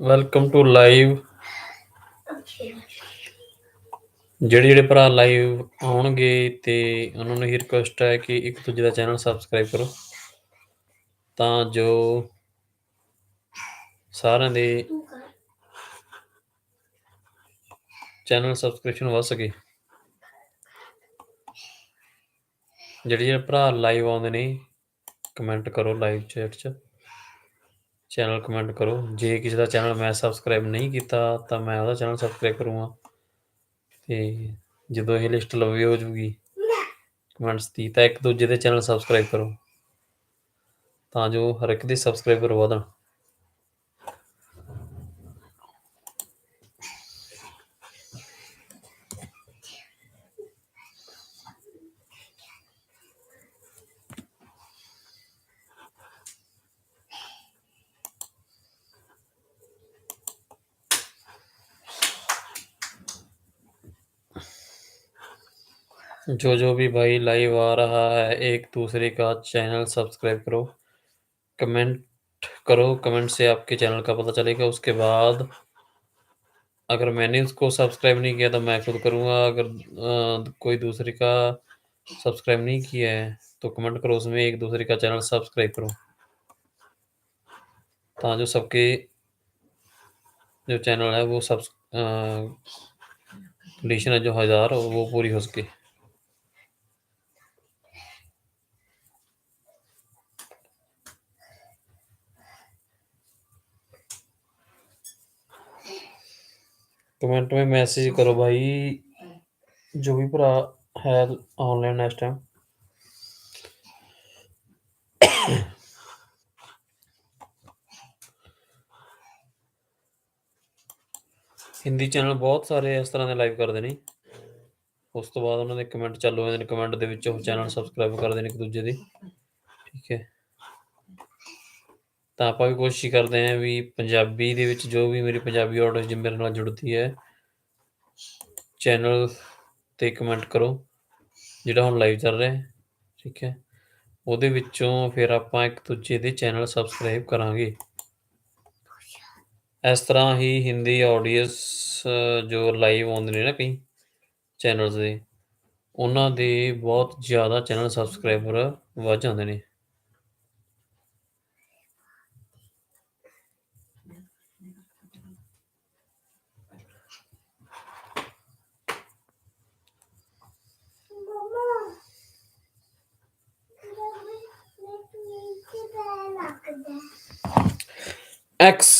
Welcome to live ਜਿਹੜੇ ਜਿਹੜੇ ਭਰਾ ਲਾਈਵ ਆਉਣਗੇ ਤੇ ਉਹਨਾਂ ਨੂੰ ਹੀ ਰਿਕੁਐਸਟ ਹੈ ਕਿ ਇੱਕ ਦੂਜੇ ਦਾ ਚੈਨਲ ਸਬਸਕ੍ਰਾਈਬ ਕਰੋ। ਤਾਂ ਜੋ ਸਾਰਿਆਂ ਦੇ ਚੈਨਲ ਸਬਸਕ੍ਰਿਪਸ਼ਨ ਵੱਧ ਸਕੇ। ਜਿਹੜੇ ਜਿਹੜੇ ਭਰਾ ਲਾਈਵ ਆਉਂਦੇ ਨੇ ਕਮੈਂਟ ਕਰੋ ਲਾਈਵ ਚੈਟ 'ਚ। ਚੈਨਲ ਕਮੈਂਟ ਕਰੋ। ਜੇ ਕਿਸੇ ਦਾ ਚੈਨਲ ਮੈਂ ਸਬਸਕ੍ਰਾਈਬ ਨਹੀਂ ਕੀਤਾ, ਤਾਂ ਮੈਂ ਉਹਦਾ ਚੈਨਲ ਸਬਸਕ੍ਰਾਈਬ ਕਰੂੰਗਾ। ਤੇ ਜਦੋਂ ਇਹ ਲਿਸਟ ਲਵੇ ਹੋ ਜੂਗੀ ਕਮੈਂਟਸ ਦੀ, ਤਾਂ ਇੱਕ ਦੂਜੇ ਦੇ ਚੈਨਲ ਸਬਸਕ੍ਰਾਈਬ ਕਰੋ। ਤਾਂ ਜੋ ਹਰ ਇੱਕ ਦੇ ਸਬਸਕ੍ਰਾਈਬਰ ਵਧਣ। जो जो भी भाई लाइव आ रहा है एक दूसरे का चैनल सब्सक्राइब करो। कमेंट करो कमेंट से आपके चैनल का पता चलेगा। उसके बाद अगर मैंने उसको सब्सक्राइब नहीं किया तो मैं खुद करूँगा। अगर अ, कोई दूसरे का सब्सक्राइब नहीं किया है तो कमेंट करो उसमें। एक दूसरे का चैनल सब्सक्राइब करो। ਤਾਂ ਜੋ सबके जो चैनल है वो सब कंडीशन है जो हज़ार वो पूरी हो सके। कमेंट में मैसेज करो भाई जो भी भरा है ऑनलाइन इस टाइम ਹਿੰਦੀ ਚੈਨਲ ਬਹੁਤ ਸਾਰੇ ਇਸ ਤਰ੍ਹਾਂ ਦੇ ਲਾਈਵ ਕਰਦੇ ਨੇ ਉਸ ਤੋਂ ਬਾਅਦ ਉਹਨਾਂ ਦੇ ਕਮੈਂਟ ਚਾਲੂ ਹੋ ਜਾਂਦੇ ਨੇ ਕਮੈਂਟ ਦੇ ਵਿੱਚ ਉਹ ਚੈਨਲ ਸਬਸਕ੍ਰਾਈਬ ਕਰਦੇ ਨੇ ਇੱਕ ਦੂਜੇ ਦੇ ਠੀਕ ਹੈ ਤਾਂ ਆਪਾਂ ਵੀ ਕੋਸ਼ਿਸ਼ ਕਰਦੇ ਆਂ ਵੀ ਪੰਜਾਬੀ ਦੇ ਵਿੱਚ ਜੋ ਵੀ ਮੇਰੀ ਪੰਜਾਬੀ ਆਡੀਅੰਸ ਜਿ ਮੇਰੇ ਨਾਲ ਜੁੜਦੀ ਹੈ ਚੈਨਲ ਤੇ ਕਮੈਂਟ ਕਰੋ, ਜਿਹੜਾ ਹੁਣ ਲਾਈਵ ਚੱਲ ਰਿਹਾ ਹੈ, ਠੀਕ ਹੈ। ਉਹਦੇ ਵਿੱਚੋਂ ਫਿਰ ਆਪਾਂ ਇੱਕ ਦੂਜੇ ਦੇ ਚੈਨਲ ਸਬਸਕ੍ਰਾਈਬ ਕਰਾਂਗੇ। ਇਸ ਤਰ੍ਹਾਂ ਹੀ ਹਿੰਦੀ ਆਡੀਅੰਸ ਜੋ ਲਾਈਵ ਆਉਂਦੇ ਨੇ ਨਾ ਕਈ ਚੈਨਲਸ ਦੇ, ਉਹਨਾਂ ਦੇ ਬਹੁਤ ਜ਼ਿਆਦਾ ਚੈਨਲ ਸਬਸਕ੍ਰਾਈਬਰ ਵੱਧ ਜਾਂਦੇ ਨੇ। ਐਕਸ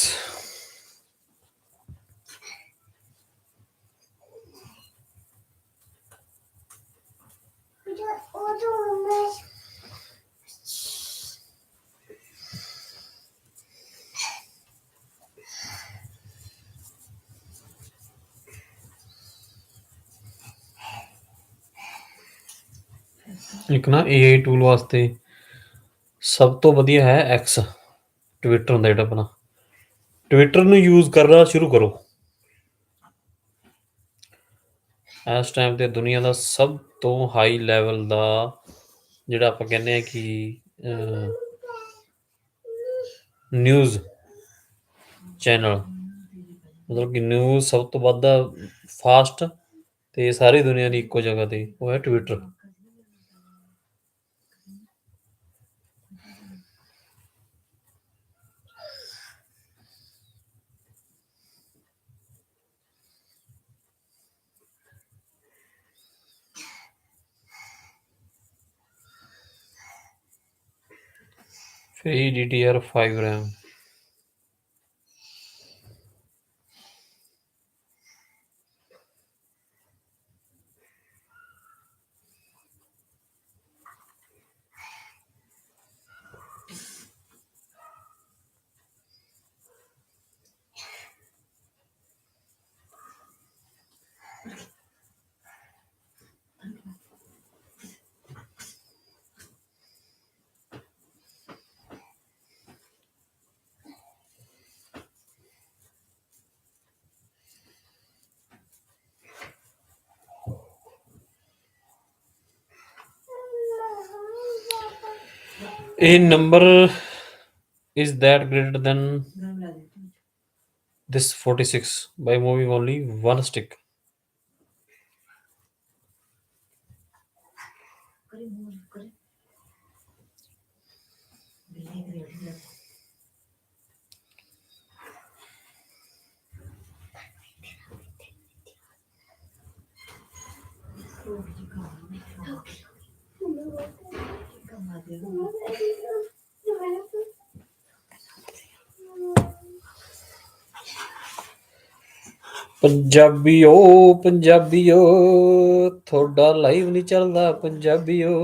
ਇੱਕ ਨਾ AI ਟੂਲ ਵਾਸਤੇ ਸਭ ਤੋਂ ਵਧੀਆ ਹੈ ਐਕਸ ਟਵਿੱਟਰ ਹੁੰਦਾ ਜਿਹੜਾ ਆਪਣਾ। ਟਵਿੱਟਰ ਨੂੰ ਯੂਜ਼ ਕਰਨਾ ਸ਼ੁਰੂ ਕਰੋ। ਇਸ ਟਾਈਮ ਤੇ ਦੁਨੀਆ ਦਾ ਸਭ ਤੋਂ ਹਾਈ ਲੈਵਲ ਦਾ ਜਿਹੜਾ ਆਪਾਂ ਕਹਿੰਦੇ ਆ ਕਿ ਨਿਊਜ਼ ਚੈਨਲ ਮਤਲਬ ਕਿ ਨਿਊਜ਼ ਸਭ ਤੋਂ ਵੱਧ ਫਾਸਟ ਤੇ ਸਾਰੀ ਦੁਨੀਆ ਦੀ ਇੱਕੋ ਜਗ੍ਹਾ ਤੇ ਉਹ ਹੈ ਟਵਿੱਟਰ ਫਿਰ DDR5 RAM a number is that greater than this 46 by moving only one stick. ਪੰਜਾਬੀਓ ਪੰਜਾਬੀਓ ਤੁਹਾਡਾ ਲਾਈਵ ਨਹੀਂ ਚੱਲਦਾ ਪੰਜਾਬੀਓ।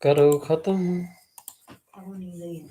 ਕਰੋ ਖਤਮ।